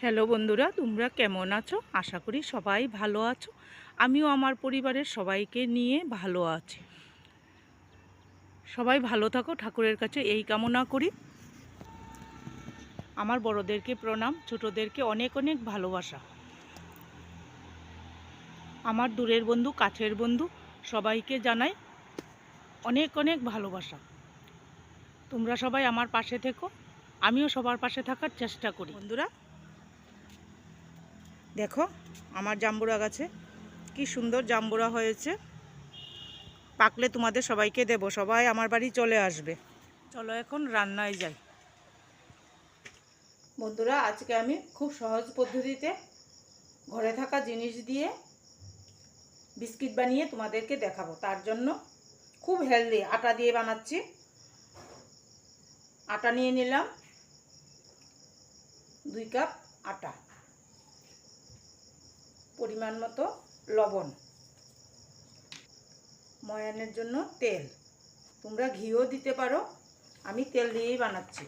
Hello বন্ধুরা, তোমরা কেমন আছো? আশা করি সবাই ভালো আছো। আমিও আমার পরিবারের সবাইকে নিয়ে ভালো আছি। সবাই ভালো থাকো, ঠাকুরের কাছে এই কামনা করি। আমার বড়দেরকে প্রণাম, ছোটদেরকে অনেক অনেক ভালোবাসা। আমার দূরের বন্ধু, কাছের বন্ধু, সবাইকে জানাই অনেক অনেক ভালোবাসা। তোমরা সবাই আমার পাশে থেকো, আমিও সবার পাশে থাকার চেষ্টা করি। বন্ধুরা দেখো, আমার জাম্বুরা গাছে। কি সুন্দর জাম্বুরা হয়েছে। পাকলে তোমাদের সবাইকে দেব, সবাই আমার বাড়ি চলে আসবে। চলো এখন রান্নায় যাই। বন্ধুরা, আজকে আমি খুব সহজ পদ্ধতিতে ঘরে থাকা জিনিস দিয়ে বিস্কিট বানিয়ে তোমাদেরকে দেখাবো। তার জন্য খুব হেলদি আটা দিয়ে বানাচ্ছি। আটা নিয়ে নিলাম। দুই কাপ আটা। পরিমাণ মতো লবণ। ময়ানের জন্য তেল। তোমরা ঘিও দিতে পারো। আমি তেল দিয়েই বানাচ্ছি।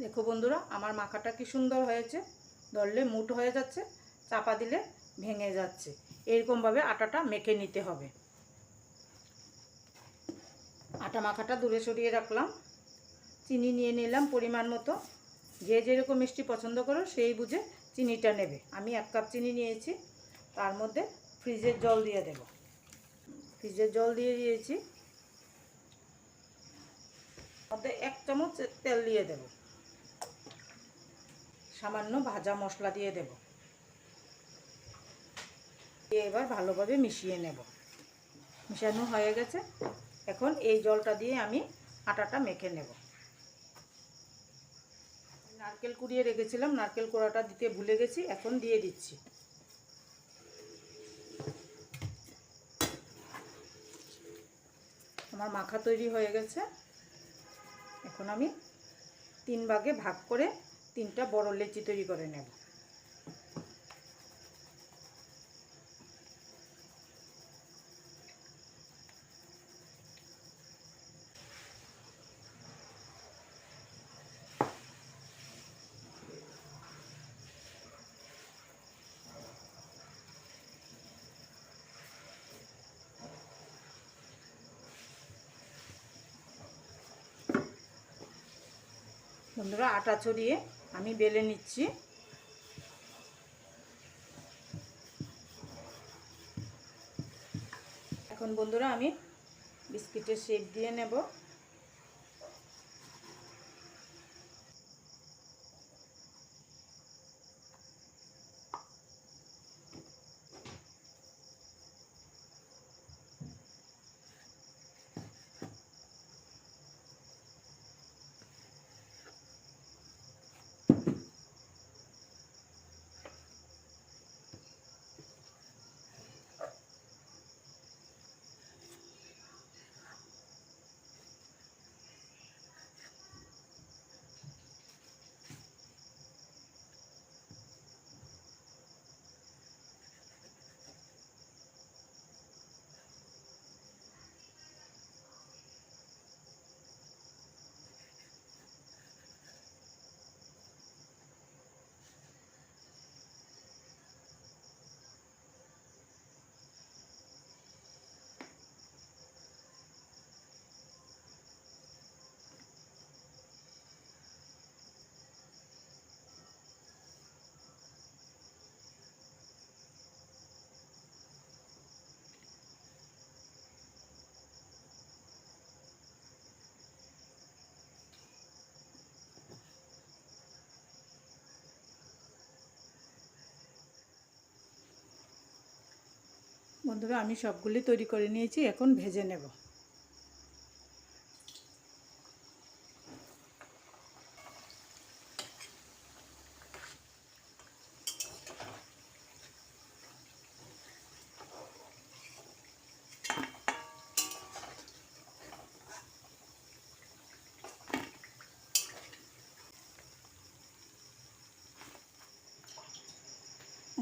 দেখো বন্ধুরা, আমার মাখাটা কি সুন্দর হয়েছে। ধরলে মুট হয়ে যাচ্ছে, চাপা দিলে ভেঙে যাচ্ছে। এরকমভাবে আটাটা মেখে নিতে হবে। আটা মাখাটা দূরে সরিয়ে রাখলাম। চিনি নিয়ে নিলাম পরিমাণ মতো। যে যেরকম মিষ্টি পছন্দ করো, সেই বুঝে চিনিটা নেবে। আমি এক কাপ চিনি নিয়েছি, তার মধ্যে ফ্রিজের জল দিয়ে দেব। ফ্রিজের জল দিয়ে দিয়েছি। মধ্যে এক চামচ তেল দিয়ে দেব। সামান্য ভাজা মশলা দিয়ে দেব। দিয়ে এবার ভালোভাবে মিশিয়ে নেব। মিশানো হয়ে গেছে। এখন এই জলটা দিয়ে আমি আটাটা মেখে নেব। নারকেল কুড়িয়ে রেখেছিলাম, নারকেল কোড়াটা দিতে ভুলে গেছি, এখন দিয়ে দিচ্ছি। আমার মাখা তৈরি হয়ে গেছে। এখন আমি তিন ভাগে ভাগ করে তিনটা বড় লেচি তৈরি করে নেব। বন্ধুরা আটা ছড়িয়ে আমি বেলে নিচ্ছি। এখন বন্ধুরা আমি বিস্কিটের শেপ দিয়ে নেব। বন্ধুরা আমি সবগুলি তৈরি করে নিয়েছি এখন ভেজে নেব।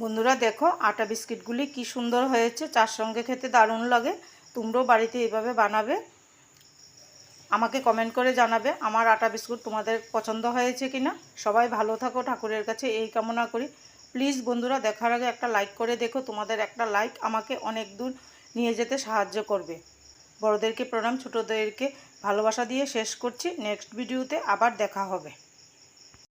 বন্ধুরা দেখো আটা বিস্কিটগুলি কি সুন্দর হয়েছে, চার সঙ্গে খেতে দারুণ লাগে। তোমরাও বাড়িতে এইভাবে বানাবে। আমাকে কমেন্ট করে জানাবে, আমার আটা বিস্কুট তোমাদের পছন্দ হয়েছে কি না সবাই ভালো থাকো, ঠাকুরের কাছে এই কামনা করি। প্লিজ বন্ধুরা, দেখার আগে একটা লাইক করে দেখো, তোমাদের একটা লাইক আমাকে অনেক দূর নিয়ে যেতে সাহায্য করবে। বড়োদেরকে প্রণাম, ছোটোদেরকে ভালোবাসা দিয়ে শেষ করছি। নেক্সট ভিডিওতে আবার দেখা হবে।